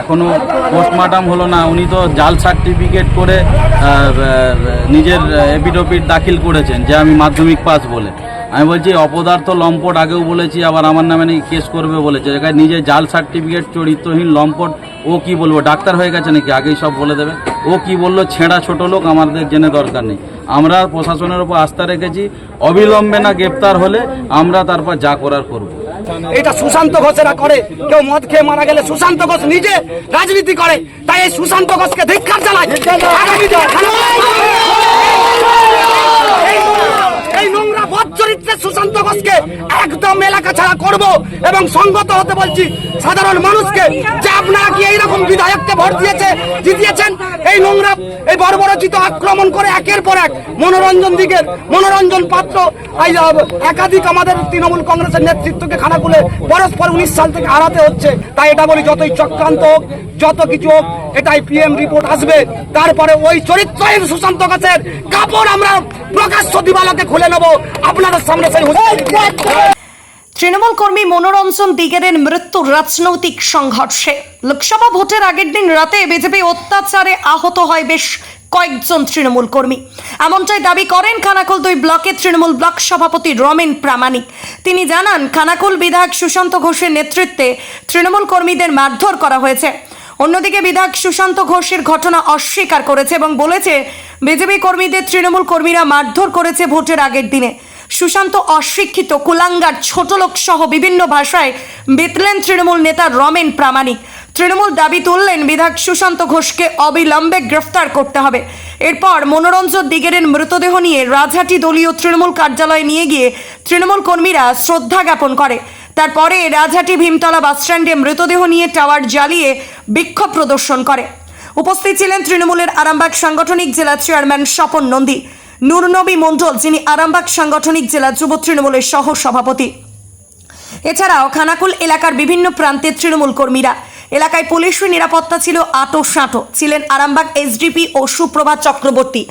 এখনও পোস্টমার্টাম হলো না। উনি তো জাল সার্টিফিকেট করে নিজের এপিডোপিট দাখিল করেছেন যে আমি মাধ্যমিক পাস বলে। আমি বলছি, অপদার্থ লম্পট আগেও বলেছি, আবার আমার নামে নাকি কেস করবে বলেছে। এখানে নিজে জাল সার্টিফিকেট চরিত্রহীন লম্পট, ও কি বলব, ডাক্তার হয়ে গেছে নাকি? আগেই সব বলে দেবে। ও কি বলল, ছেঁড়া ছোট লোক, আমাদের জেনে দরকার নেই। আমরা প্রশাসনের উপর আস্থা রেখেছি, অবিলম্বে না গ্রেপ্তার হলে আমরা তারপর যা করার করব। এটা সুশান্ত ঘোষেরা করে। কেউ মদ খেয়ে মারা গেলে সুশান্ত ঘোষ নিজে রাজনীতি করে। তাই এই সুশান্ত ঘোষকে ধিক্ষার চালায় আগামী দিনে এই নোংরা বদ চরিত্রের সুশান্ত ঘোষকে একদম এলাকা ছাড়া করব এবং সঙ্গত হতে বলছি সাধারণ মানুষকে যে আপনারা কি এইরকম বিধায়ককে ভোট দিয়েছে, জিতিয়েছেন? এই নোংরা, এই বর্বরচিত আক্রমণ করে একের পর এক মনোরঞ্জন দিকের মনোরঞ্জন পাত্র। একাধিক আমাদের তৃণমূল কংগ্রেসের নেতৃত্বকে খানাকুলে পরস্পর উনিশ সাল থেকে হারাতে হচ্ছে। তাই এটা বলি যতই চক্রান্ত হোক, যত কিছু হোক এটাই পিএম রিপোর্ট আসবে। তারপরে ওই চরিত্রহীন সুশান্ত গাছের কাপড় আমরা প্রকাশ্য দিবালাকে খুলে নেব। আপনাদের সামনে সেই তৃণমূল কর্মী মনোরঞ্জন দিগেরের মৃত্যু রাজনৈতিক সংঘর্ষে। লোকসভা ভোটের আগের দিন রাতে বিজেপি অত্যাচারে আহত হয় বেশ কয়েকজন তৃণমূল কর্মী। এমনটাই দাবি করেন খানাকুল দুই ব্লকের তৃণমূল ব্লক সভাপতি রমেন প্রামাণিক। তিনি জানান, খানাকুল বিধায়ক সুশান্ত ঘোষের নেতৃত্বে তৃণমূল কর্মীদের মারধর করা হয়েছে। অন্যদিকে বিধায়ক সুশান্ত ঘোষের ঘটনা অস্বীকার করেছে এবং বলেছে, বিজেপি কর্মীদের তৃণমূল কর্মীরা মারধর করেছে ভোটের আগের দিনে। সুশান্ত অশিক্ষিত, কুলাঙ্গার ছোট লোক সহ বিভিন্ন ভাষায় বেতলেন তৃণমূল নেতা রমেন প্রামাণিক। তৃণমূল দাবি তুললেন, বিধায়ক সুশান্ত ঘোষকে অবিলম্বে গ্রেফতার করতে হবে। এরপর মনোরঞ্জন দিগেরের মৃতদেহ নিয়ে রাজহাটি দলীয় তৃণমূল কার্যালয়ে নিয়ে গিয়ে তৃণমূল কর্মীরা শ্রদ্ধা জ্ঞাপন করে। তারপরে রাজহাটি ভীমতলা বাসস্ট্যান্ডে মৃতদেহ নিয়ে টাওয়ার জ্বালিয়ে বিক্ষোভ প্রদর্শন করে। উপস্থিত ছিলেন তৃণমূলের আরামবাগ সাংগঠনিক জেলা চেয়ারম্যান স্বপন নন্দী, নুরনবী মণ্ডল, যিনি আরামবাগ সাংগঠনিক জেলা যুব তৃণমূলের সহ সভাপতি এছাড়াও খানাকুল এলাকার বিভিন্ন প্রান্তের তৃণমূল কর্মীরা। এলাকায় পুলিশের নিরাপত্তা ছিল আটো সাঁটো ছিলেন আরামবাগ এসডিপি ও সুপ্রভাত চক্রবর্তী।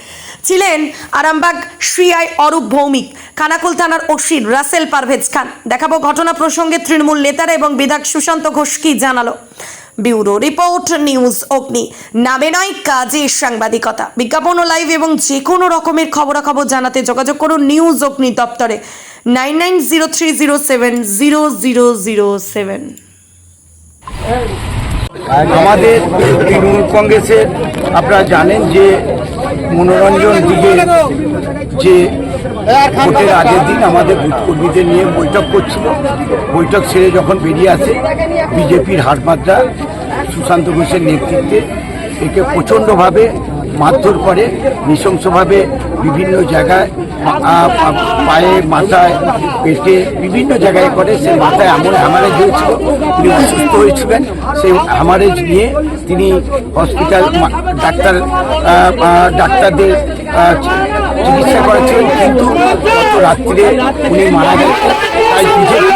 ছিলেন আরামবাগ শ্রীআই অরূপ ভৌমিক খানাকুল থানার ওসির রাসেল পারভেজ খান। দেখাবো ঘটনা প্রসঙ্গে তৃণমূল নেতারা এবং বিধায়ক সুশান্ত ঘোষ কি জানালো। ব্যুরো রিপোর্ট, নিউজ অগ্নি। নামে নয়, কাজে সাংবাদিকতা। বিজ্ঞাপন ও লাইভ এবং যে কোনো রকমের খবরাখবর জানাতে যোগাযোগ করুন নিউজ অগ্নি দপ্তরে। Nine nine zero three zero seven zero zero zero seven. আমাদের তৃণমূল কংগ্রেসের আপনারা জানেন যে মনোরঞ্জন দিকে যে ভোটের আগের দিন আমাদের বুথ কর্মীদের নিয়ে বৈঠক করছিল। বৈঠক ছেড়ে যখন বেরিয়ে আসে, বিজেপির হাটমাত্রা সুশান্ত ঘোষের নেতৃত্বে একে প্রচণ্ডভাবে মারধর করে, নৃশংসভাবে বিভিন্ন জায়গায় পায়ে মাথায় পেটে বিভিন্ন জায়গায় করে সেই মাথায় এমন হ্যামারেজ হয়েছিল তিনি অসুস্থ হয়েছিলেন, সেই হ্যামারেজ নিয়ে তিনি হসপিটাল ডাক্তার ডাক্তারদের চিকিৎসা করেছিলেন, কিন্তু গত রাত্রে উনি মারা গেছেন তাই বিজেপি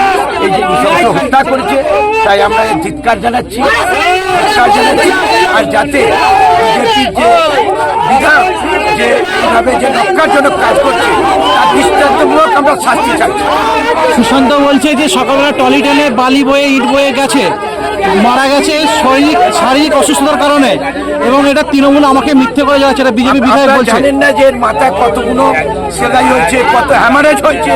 এই যে নৃশংস হত্যা করেছে, তাই আমরা চিৎকার জানাচ্ছি ধিৎকার জানাচ্ছি, আর যাতে বিজেপির যে বিধায়ক যে এইভাবে যে কাজ করছে তার দৃষ্টান্তমূলক আমরা শাস্তি চাচ্ছি সুশান্ত বলছে যে সকালবেলা টলি টেনে বালি বয়ে ইট বয়ে গেছে। মারা গেছে শারীরিক শারীরিক অসুস্থতার কারণে। এবং এটা তৃণমূল আমাকে মিথ্যে করে যাচ্ছে এটা বিজেপি বিধায়ক বলছে। জানেন না যে মাথায় কতগুলো সেলাই হয়েছে কত হ্যামারেজ হয়েছে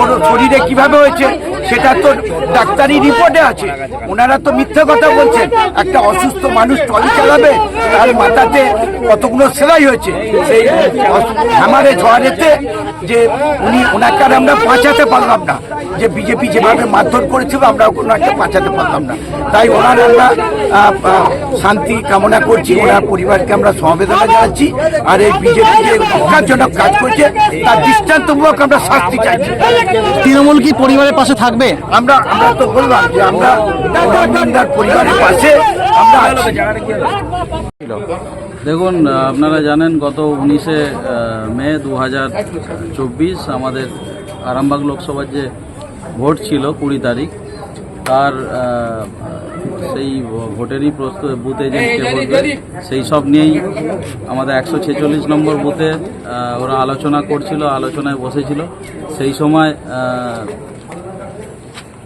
ওর শরীরে কীভাবে হয়েছে? সেটা তো ডাক্তারি রিপোর্টে আছে। ওনারা তো মিথ্যে কথা বলছেন। একটা অসুস্থ মানুষ টলি চালাবে, তার মাথাতে কতগুলো সেলাই হয়েছে। সেই হ্যামারেজ হওয়ারেতে যে উনি, ওনাকে আর আমরা বাঁচাতে পারলাম না। যে বিজেপি যেভাবে মারধর করেছিল, আমরা ওনাকে বাঁচাতে পারলাম না। তাই ওনার আমরা শান্তি কামনা করছি। ওনার পরিবারকে আমরা সমবেদনা জানাচ্ছি। আর এই বিজেপি যে রক্ষাজনক কাজ করছে, তার দৃষ্টান্তমূলক আমরা শাস্তি চাইছি। তৃণমূল কি পরিবারের পাশে থাকবে? আমরা আমরা তো বললাম যে আমরা পরিবারের পাশে আমরা দেখুন আপনারা জানেন গত উনিশে মে দু হাজার চব্বিশ আমাদের আরামবাগ লোকসভার যে ভোট ছিল কুড়ি তারিখ তার সেই ভোটেরই প্রস্তুত বুথে বলবে সেই সব নিয়েই আমাদের একশো ছেচল্লিশ নম্বর বুথে ওরা আলোচনা করছিল আলোচনায় বসেছিল। সেই সময়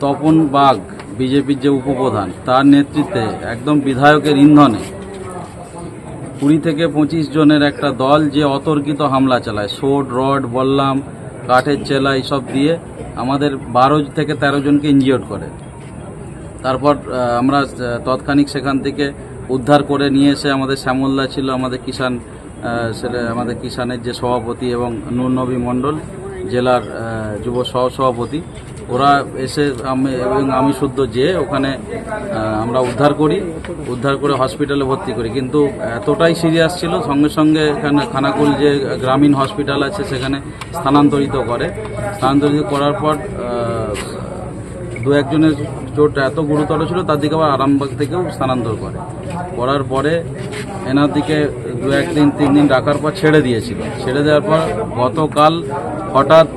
তপন বাগ, বিজেপির যে উপপ্রধান, তার নেতৃত্বে একদম বিধায়কের ইন্ধনে কুড়ি থেকে পঁচিশ জনের একটা দল যে অতর্কিত হামলা চালায়, সোড, রড, বললাম, কাঠের চেলা এইসব দিয়ে আমাদের বারো থেকে তেরো জনকে ইনজিওর করে। তারপর আমরা তৎক্ষণিক সেখান থেকে উদ্ধার করে নিয়ে এসে আমাদের শ্যামলদা ছিল আমাদের কিষাণ আমাদের কিষাণের যে সভাপতি এবং নূরনবী মণ্ডল, জেলার যুব সহসভাপতি। ওরা এসে আমি এবং আমি শুদ্ধ যে ওখানে আমরা উদ্ধার করি, উদ্ধার করে হসপিটালে ভর্তি করি। কিন্তু এতটাই সিরিয়াস ছিল, সঙ্গে সঙ্গে এখানে খানাকুল যে গ্রামীণ হসপিটাল আছে, সেখানে স্থানান্তরিত করে। স্থানান্তরিত করার পর দু একজনের চোট এত গুরুতর ছিল, তার দিকে আবার আরামবাগ থেকেও স্থানান্তর করে। করার পরে এনার দিকে দু একদিন, তিন দিন রাখার পর ছেড়ে দিয়েছিল। ছেড়ে দেওয়ার পর গতকাল হঠাৎ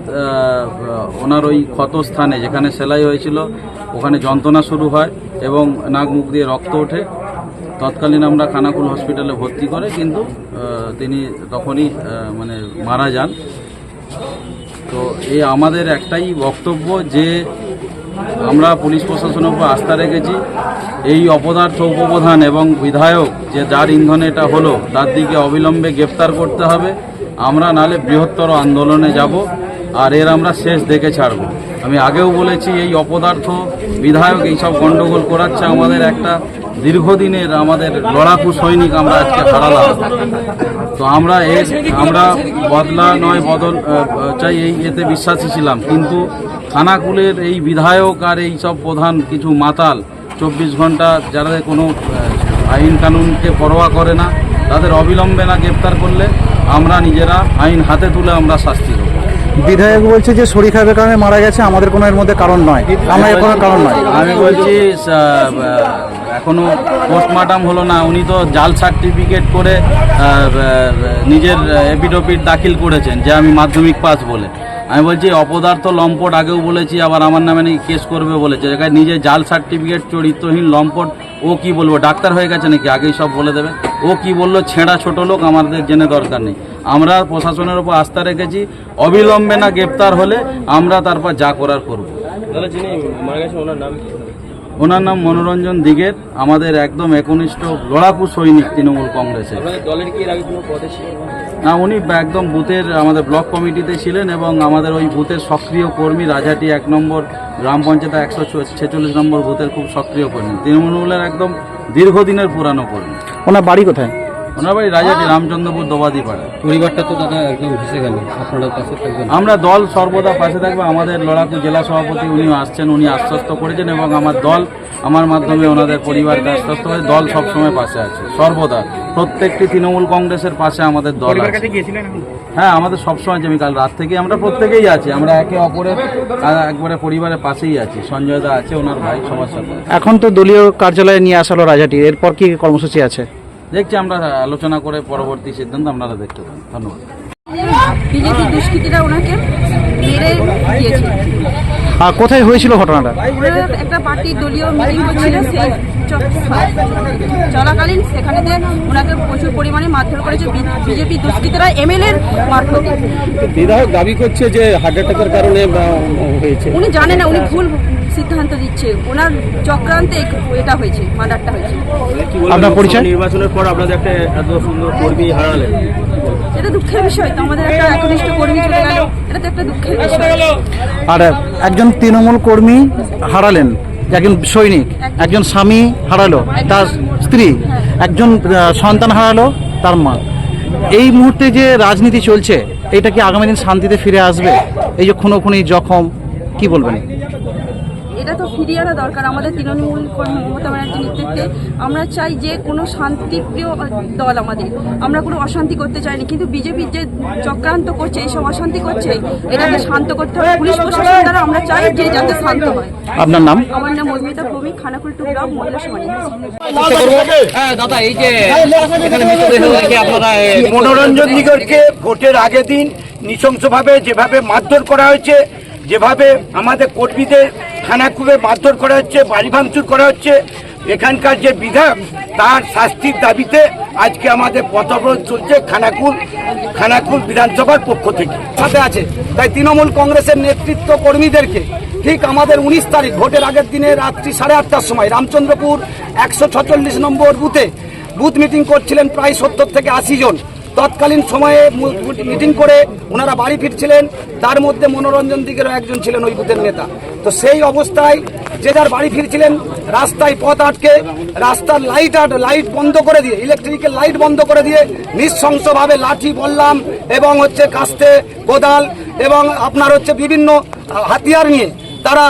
ওনার ওই ক্ষত স্থানে যেখানে সেলাই হয়েছিল, ওখানে যন্ত্রণা শুরু হয় এবং নাক মুখ দিয়ে রক্ত ওঠে। তৎকালীন আমরা খানাকুল হসপিটালে ভর্তি করে কিন্তু তিনি তখনই মানে মারা যান। তো এই আমাদের একটাই বক্তব্য যে আমরা পুলিশ প্রশাসনের উপর আস্থা রেখেছি। এই অপদার্থ উপপ্রধান এবং বিধায়ক যে যার ইন্ধনে এটা হলো, তার দিকে অবিলম্বে গ্রেপ্তার করতে হবে। আমরা নালে বৃহত্তর আন্দোলনে যাব আর এর আমরা শেষ দেখে ছাড়ব। আমি আগেও বলেছি, এই অপদার্থ বিধায়ক এইসব গণ্ডগোল করাচ্ছে। আমাদের একটা দীর্ঘদিনের আমাদের লড়াকু সৈনিক আমরা আজকে হারালাম। তো আমরা এর আমরা বদলা নয় বদল চাই এই এতে বিশ্বাসী ছিলাম। কিন্তু খানাকুলের এই বিধায়ক আর এই সব প্রধান কিছু মাতাল চব্বিশ ঘণ্টা যারা কোনো আইন কানুনকে পরোয়া করে না তাদের অবিলম্বে না গ্রেপ্তার করলে আমরা নিজেরা আইন হাতে তুলে আমরা শাস্তি দেবো। বিধায়ক বলছে যে শরীর খারাপের কারণে মারা গেছে আমাদের কোনো এর মধ্যে কারণ নয়। আমরা এর কোনো কারণ নয়। আমি বলছি এখনও পোস্টমার্টাম হলো না উনি তো জাল সার্টিফিকেট করে নিজের এপিডোপিট দাখিল করেছেন যে আমি মাধ্যমিক পাস বলে। আমি বলছি, অপদার্থ লম্পট আগেও বলেছি, আবার আমার নামে নাকি কেস করবে বলেছে। যেখানে নিজে জাল সার্টিফিকেট, চরিত্রহীন লম্পট, ও কি বলব, ডাক্তার হয়ে গেছে নাকি? আগেই সব বলে দেবে। ও কি বলল, ছেঁড়া ছোট লোক, আমাদের জেনে দরকার নেই। আমরা প্রশাসনের উপর আস্থা রেখেছি, অবিলম্বে না গ্রেপ্তার হলে আমরা তারপর যা করার করব। ওনার নাম মনোরঞ্জন দিগের আমাদের একদম একনিষ্ঠ লড়াকু সৈনিক তৃণমূল কংগ্রেসের। না উনি একদম বুথের আমাদের ব্লক কমিটিতে ছিলেন এবং আমাদের ওই বুথের সক্রিয় কর্মী রাজাটি এক নম্বর গ্রাম পঞ্চায়েত একশো ছেচল্লিশ নম্বর বুথের খুব সক্রিয় কর্মী। তৃণমূলের একদম দীর্ঘদিনের পুরানো কর্মী। ওনার বাড়ি কোথায়? ওনার বাড়ি রাজাটি রামচন্দ্রপুর দোবাদি পাড়া। পরিবারটা তো দাদা একদম ভেসে গেল। আপনারা পাশে থাকবেন। আমরা দল সর্বদা পাশে থাকবে। আমাদের লড়াকু জেলা সভাপতি উনি আসছেন উনি আশ্বস্ত করেছেন এবং আমার দল আমার মাধ্যমে ওনাদের পরিবারকে আশ্বস্ত করে দল সবসময় পাশে আছে সর্বদা। প্রত্যেকটি তৃণমূল কংগ্রেসের পাশে আমাদের দল আছে। হ্যাঁ আমাদের সবসময় যে আমি কাল রাত থেকে আমরা প্রত্যেকেই আছি। আমরা একে অপরের একবারে পরিবারের পাশেই আছি। সঞ্জয় দা আছে ওনার ভাই সবার সাথে এখন তো দলীয় কার্যালয়ে নিয়ে আসা হলো রাজাটি। এরপর কি কর্মসূচি আছে? দেখছি আমরা আলোচনা করে পরবর্তী সিদ্ধান্ত আপনারা দেখতে পান। ধন্যবাদ। বিজেপি দুষ্কৃতীরা ওনাকে মেরে দিয়েছে আর কোথায় হয়েছিল ঘটনাটা? একটা পার্টির দলীয় মিটিং হচ্ছিল সেই চলাকালীন সেখানেতে ওনাকে প্রচুর পরিমাণে মারধর করেছে বিজেপি দুষ্কৃতীরা এমএলএর মারফতে। বিধায়ক দাবি করছে যে হার্ট অ্যাটাকের কারণে হয়েছে। উনি জানে না উনি ভুল সিদ্ধান্ত দিচ্ছে। ওনার চক্রান্তে এটা হয়েছে মার্ডারটা হয়েছে। আপনার পরিচয়? নির্বাচনের পর আপনাদের একটা এত সুন্দর কর্মী হারালেন। এটা দুঃখের বিষয় তো আমাদের একটা একনিষ্ঠ কর্মী চলে গেল এটা তো একটা দুঃখের বিষয়। আর একজন তৃণমূল কর্মী হারালেন একজন সৈনিক একজন স্বামী হারালো তার স্ত্রী একজন সন্তান হারালো তার মা। এই মুহূর্তে যে রাজনীতি চলছে এটা কি আগামী দিন শান্তিতে ফিরে আসবে? এই যে খুনো খুনি জখম কি বলবেন? ফিরিয়ে আনা দরকার আমাদের তৃণমূল কর্মী মমতা ব্যানার্জির নেতৃত্বে। আমরা চাই যে কোনো শান্তিপ্রিয় দল আমাদের। আমরা কোনো অশান্তি করতে চাইনি কিন্তু বিজেপির যে চক্রান্ত করছে এইসব অশান্তি করছে এটাকে শান্ত করতে হবে। পুলিশ প্রশাসন দ্বারা আমরা চাই যে যাতে শান্ত হয়। আপনার নাম? আমার নাম মধুমিতা ভৌমিক খানাকুল টু ব্লক মহিলা সমাজ দাদা এই যে মনোরঞ্জন দিগরকে ভোটের আগের দিন নৃশংসভাবে যেভাবে মারধর করা হয়েছে যেভাবে আমাদের কর্মীদের খানাকুবে মারধর করা হচ্ছে, বাড়ি ভাঙচুর করা হচ্ছে, এখানকার যে বিধায়ক, তার শাস্তির দাবিতে আজকে আমাদের পথবরোধ চলছে খানাকুল খানাকুল বিধানসভার পক্ষ থেকে। সাথে আছে, তাই তৃণমূল কংগ্রেসের নেতৃত্ব কর্মীদেরকে ঠিক আমাদের উনিশ তারিখ, ভোটের আগের দিনে রাত্রি সাড়ে আটটার সময় রামচন্দ্রপুর একশো ছচল্লিশ নম্বর বুথে বুথ মিটিং করছিলেন প্রায় সত্তর থেকে আশি জন। তৎকালীন সময়ে মিটিং করে ওনারা বাড়ি ফিরছিলেন। তার মধ্যে মনোরঞ্জন দিকেরও একজন ছিলেন ওই বুথের নেতা। তো সেই অবস্থায় যে যার বাড়ি ফিরছিলেন, রাস্তায় পথ আটকে, রাস্তার লাইট আট লাইট বন্ধ করে দিয়ে ইলেকট্রিকের লাইট বন্ধ করে দিয়ে নৃশংসভাবে লাঠি, বললাম এবং হচ্ছে কাস্তে, কোদাল এবং আপনার হচ্ছে বিভিন্ন হাতিয়ার নিয়ে তারা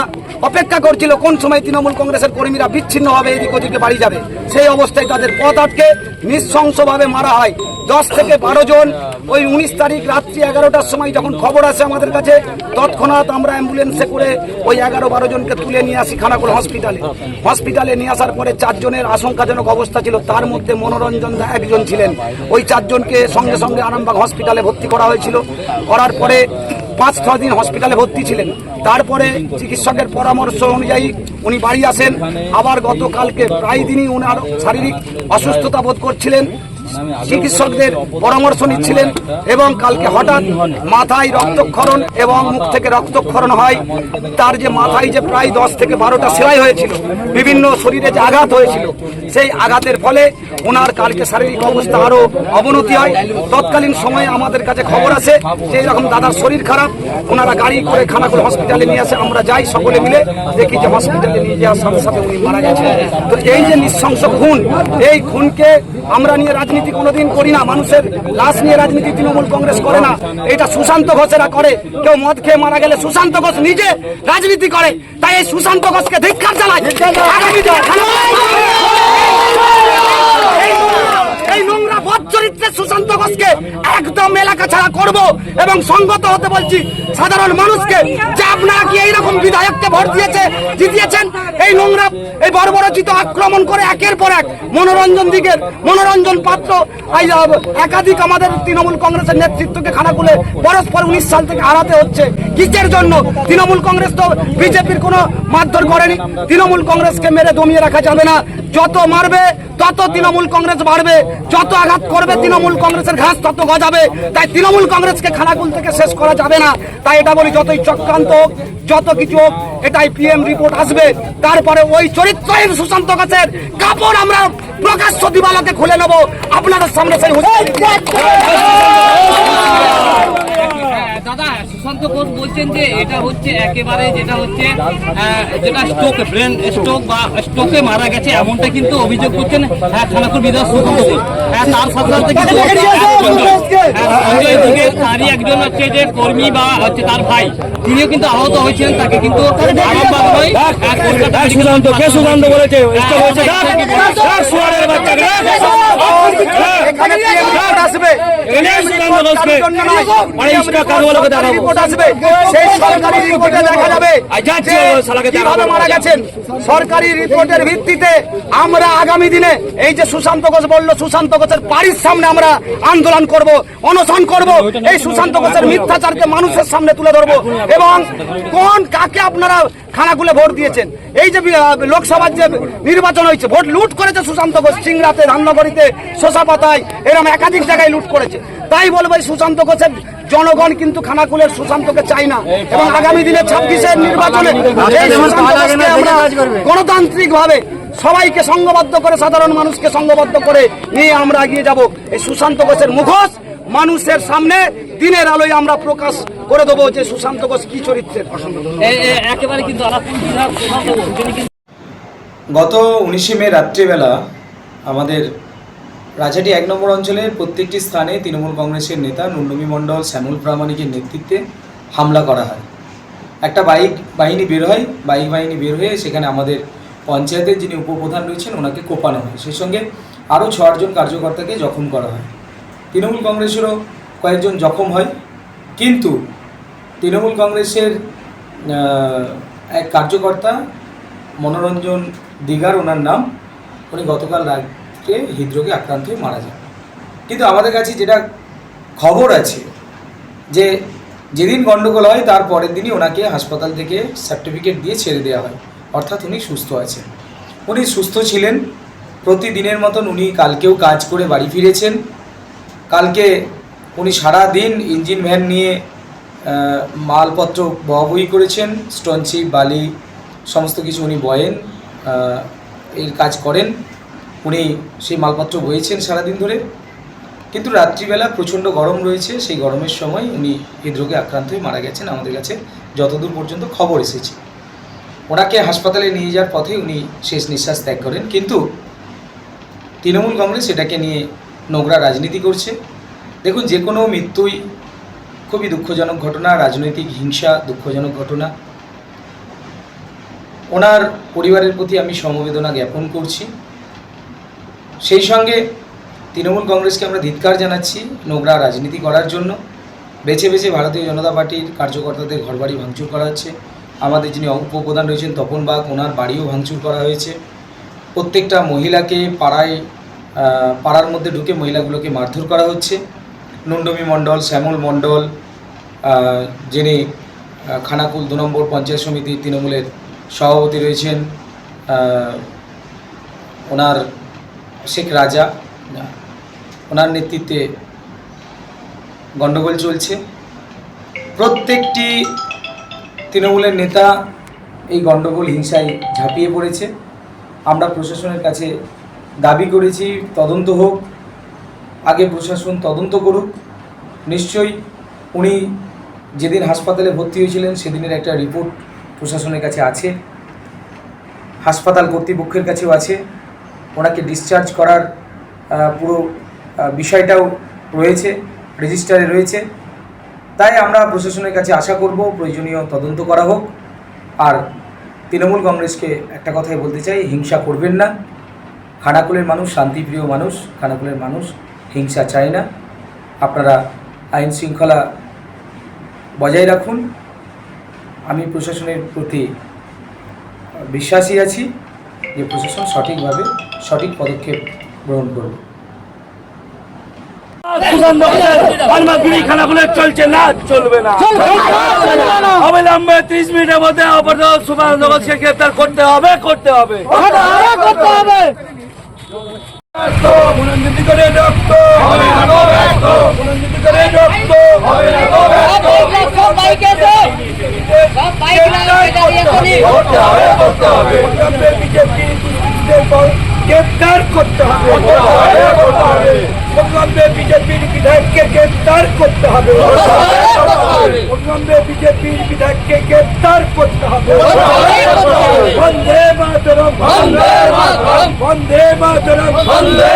অপেক্ষা করছিল কোন সময় তৃণমূল কংগ্রেসের কর্মীরা বিচ্ছিন্নভাবে এদিক ওদিকে বাড়ি যাবে। সেই অবস্থায় তাদের পথ আটকে, নৃশংসভাবে মারা হয়। দশ থেকে বারো জন ওই উনিশ তারিখ রাত্রি এগারোটার সময় যখন খবর আসে আমাদের কাছে, তৎক্ষণাৎ আমরা অ্যাম্বুলেন্সে করে ওই এগারো বারো জনকে তুলে নিয়ে আসি খানাকুল হসপিটালে। হসপিটালে নিয়ে আসার পরে চারজনের আশঙ্কাজনক অবস্থা ছিল, তার মধ্যে মনোরঞ্জন একজন ছিলেন। ওই চারজনকে সঙ্গে সঙ্গে আরামবাগ হসপিটালে ভর্তি করা হয়েছিল। করার পরে পাঁচ ছ দিন হসপিটালে ভর্তি ছিলেন। তারপরে চিকিৎসকের পরামর্শ অনুযায়ী উনি বাড়ি আসেন। আবার গতকালকে প্রায় দিনই ওনার শারীরিক অসুস্থতা বোধ করছিলেন। চিকিৎসকদের পরামর্শ নিচ্ছিলেন এবং কালকে হঠাৎ মাথায় রক্তক্ষরণ এবং মুখ থেকে রক্তক্ষরণ হয়। তার যে মাথায় যে প্রায় দশ থেকে বারোটা সেলাই হয়েছিল, বিভিন্ন শরীরে যে আঘাত হয়েছিল, সেই আঘাতের ফলে ওনার কালকে শারীরিক অবস্থা আরও অবনতি হয়। তৎকালীন সময়ে আমাদের কাছে খবর আছে যে এরকম দাদার শরীর খারাপ, ওনারা গাড়ি করে খানাকুল হসপিটালে নিয়ে আসে, আমরা যাই সকলে মিলে দেখি যে হসপিটালে নিয়ে যাওয়ার সাথে সাথে উনি মারা গেছেন। তো এই যে নৃশংস খুন, এই খুনকে আমরা নিয়ে রাজনীতি কোনোদিন করি না, মানুষের লাশ নিয়ে রাজনীতি তৃণমূল কংগ্রেস করে না। এটা সুশান্ত ঘোষেরা করে। কেউ মদ খেয়ে মারা গেলে সুশান্ত ঘোষ নিজে রাজনীতি করে, তাই এই সুশান্ত ঘোষকে ধিক্ষার চালায় আগামী দিনে এই- এই চরিত্রের সুশান্ত ঘোষকে একদম এলাকা ছাড়া করব এবং সঙ্গত হতে বলছি সাধারণ মানুষকে যে আপনারা কি এইরকম বিধায়ককে ভোট দিয়েছে, জিতিয়েছেন? এই নোংরা, এই বর্বরচিত আক্রমণ করে একের পর এক মনোরঞ্জন দিকের মনোরঞ্জন পাত্র একাধিক আমাদের তৃণমূল কংগ্রেসের নেতৃত্বকে খানাকুলে পরস্পর উনিশ সাল থেকে হারাতে হচ্ছে। কিসের জন্য? তৃণমূল কংগ্রেস তো বিজেপির কোনো মারধর করেনি। তৃণমূল কংগ্রেসকে মেরে দমিয়ে রাখা যাবে না। যত মারবে, তত তৃণমূল কংগ্রেস বাড়বে। যত আঘাত করবে তৃণমূল কংগ্রেসের ঘাস তত গজাবে, তাই তৃণমূল কংগ্রেসকে খানাকুল থেকে শেষ করা যাবে না। তাই এটা বলি যতই চক্রান্ত হোক, যত কিছু হোক, এটাই পিএম রিপোর্ট আসবে। তারপরে ওই চরিত্রহীন সুশান্ত গাছের কাপড় আমরা প্রকাশ্য দিবালকে খুলে নেব। আপনাদের সামনে সেই দাদা সুশান্ত ঘোষ বলছেন যে এটা হচ্ছে একেবারে যেটা হচ্ছে যেটা স্ট্রোক ব্রেন স্ট্রোক বা স্ট্রোকে মারা গেছে এমনটা কিন্তু অভিযোগ করছেন হ্যাঁ, খানাকুল বিধায়ক সুশান্ত ঘোষ। হ্যাঁ, তার সাথে সাথে কিন্তু হ্যাঁ, তারই একজন হচ্ছে যে কর্মী বা হচ্ছে তার ভাই তিনিও কিন্তু আহত হয়েছিলেন তাকে কিন্তু হ্যাঁ, সুশান্ত কে বলেছে আসবে। সেই সরকারি রিপোর্টে দেখা যাবে কীভাবে মারা গেছেন। সরকারি রিপোর্টের ভিত্তিতে আমরা আগামী দিনে এই যে সুশান্ত ঘোষ বলল সুশান্ত ঘোষের বাড়ির সামনে আমরা আন্দোলন করব অনশন করব। এই সুশান্ত ঘোষের মিথ্যাচারকে মানুষের সামনে তুলে ধরবো। এবং কোন কাকে আপনারা খানাকুলে ভোট দিয়েছেন। এই যে লোকসভার যে নির্বাচন হয়েছে ভোট লুট করেছে সুশান্ত ঘোষ সিংড়াতে ধান্নগরীতে শোষাপাতায় এরকম একাধিক জায়গায় লুট করেছে। তাই বলব এই সুশান্ত ঘোষের জনগণ কিন্তু খানাকুলের সুশান্তকে চাই না। এবং আগামী দিনে ছাব্বিশের নির্বাচনে গণতান্ত্রিক ভাবে সবাইকে সংঘবদ্ধ করে সাধারণ মানুষকে সংঘবদ্ধ করে নিয়ে আমরা এগিয়ে যাব। এই সুশান্ত ঘোষের মুখোশ মানুষের সামনে দিনের আলোয় আমরা প্রকাশ করে দেবো যে সুশান্ত ঘোষ কি চরিত্রের। একেবারে কিন্তু গত উনিশে মে রাত্রিবেলা আমাদের রাজাটি এক নম্বর অঞ্চলের প্রত্যেকটি স্থানে তৃণমূল কংগ্রেসের নেতা নুন্নবী মণ্ডল শ্যামল প্রামাণিকের নেতৃত্বে হামলা করা হয়। একটা বাইক বাহিনী বের হয় বাইক বাহিনী বের হয়ে সেখানে আমাদের পঞ্চায়েতের যিনি উপপ্রধান রয়েছেন ওনাকে কোপানো হয়। সেই সঙ্গে আরও ছজন কার্যকর্তাকে জখম করা হয়। তৃণমূল কংগ্রেসেরও কয়েকজন জখম হয়। কিন্তু তৃণমূল কংগ্রেসের এক কার্যকর্তা মনোরঞ্জন দিগার, ওনার নাম, উনি গতকাল রাত্রে হৃদরোগে আক্রান্ত হয়ে মারা যান। কিন্তু আমাদের কাছে যেটা খবর আছে যে যেদিন গণ্ডগোল হয়, তার পরের দিনই ওনাকে হাসপাতাল থেকে সার্টিফিকেট দিয়ে ছেড়ে দেওয়া হয়। অর্থাৎ উনি সুস্থ আছেন। উনি সুস্থ ছিলেন। প্রতিদিনের মতন উনি কালকেও কাজ করে বাড়ি ফিরেছেন। কালকে উনি সারা দিন ইঞ্জিন ভ্যান নিয়ে মালপত্র বহবহি করেছেন স্টনচি বালি, সমস্ত কিছু উনি বয়েন এর কাজ করেন। উনি সেই মালপত্র বয়েছেন সারাদিন ধরে। কিন্তু রাত্রিবেলা প্রচণ্ড গরম রয়েছে, সেই গরমের সময় উনি হৃদরোগে আক্রান্ত হয়ে মারা গেছেন। আমাদের কাছে যতদূর পর্যন্ত খবর এসেছে। ওনাকে হাসপাতালে নিয়ে যাওয়ার পথে উনি শেষ নিঃশ্বাস ত্যাগ করেন। কিন্তু তৃণমূল কংগ্রেস এটাকে নিয়ে নোংরা রাজনীতি করছে। দেখুন, যে কোনো মৃত্যুই খুবই দুঃখজনক ঘটনা, রাজনৈতিক হিংসা দুঃখজনক ঘটনা। ওনার পরিবারের প্রতি আমি সমবেদনা জ্ঞাপন করছি। সেই সঙ্গে তৃণমূল কংগ্রেসকে আমরা ধিৎকার জানাচ্ছি নোংরা রাজনীতি করার জন্য। বেছে বেছে ভারতীয় জনতা পার্টির কার্যকর্তাদের ঘরবাড়ি ভাঙচুর করা হচ্ছে। আমাদের যিনি উপপ্রধান রয়েছেন তপন বাগ, ওনার বাড়িও ভাঙচুর করা হয়েছে। প্রত্যেকটা মহিলাকে পাড়ায় পাড়ার মধ্যে ঢুকে মহিলাগুলোকে মারধর করা হচ্ছে। নন্দমী মণ্ডল, শ্যামল মণ্ডল যিনি খানাকুল দু নম্বর পঞ্চায়েত সমিতির তৃণমূলের সভাপতি রয়েছেন ওনার শেখ রাজা, ওনার নেতৃত্বে গণ্ডগোল চলছে। প্রত্যেকটি তৃণমূলের নেতা এই গণ্ডগোল হিংসায় ঝাঁপিয়ে পড়েছে। আমরা প্রশাসনের কাছে দাবি করেছি, তদন্ত হোক, আগে প্রশাসন তদন্ত করুক, নিশ্চয়ই উনি যেদিন হাসপাতালে ভর্তি হয়েছিলেন, সেদিনের একটা রিপোর্ট প্রশাসনের কাছে আছে, হাসপাতাল কর্তৃপক্ষের কাছেও আছে, ওনাকে ডিসচার্জ করার পুরো বিষয়টাও রয়েছে রেজিস্টারে রয়েছে, তাই আমরা প্রশাসনের কাছে আশা করব প্রয়োজনীয় তদন্ত করা হোক, আর তৃণমূল কংগ্রেসকে একটা কথাই বলতে চাই, হিংসা করবেন না। খানাকুলের মানুষ শান্তিপ্রিয় মানুষ খানাকুলের মানুষ হিংসা চায় না। আপনারা আইন শৃঙ্খলা বজায় রাখুন। আমি প্রশাসনের প্রতি বিশ্বাসী আছি যে প্রশাসন সঠিকভাবে সঠিক পদক্ষেপ গ্রহণ করবে। চলছে না। চলবে না। অবিলম্বে ত্রিশ মিনিটের মধ্যে অপরাধ সুভাষ নগরকে গ্রেপ্তার করতে হবে করতে হবে। করতে হবে বিজেপি গ্রেপ্তার করতে হবে। অবিলম্বে বিজেপির বিধায়ককে গ্রেপ্তার করতে হবে। অবিলম্বে বিজেপির বিধায়ককে গ্রেপ্তার করতে হবে। বন্দে মাতরম। বন্দে মাতরম। বন্দে মাতরম। বন্দে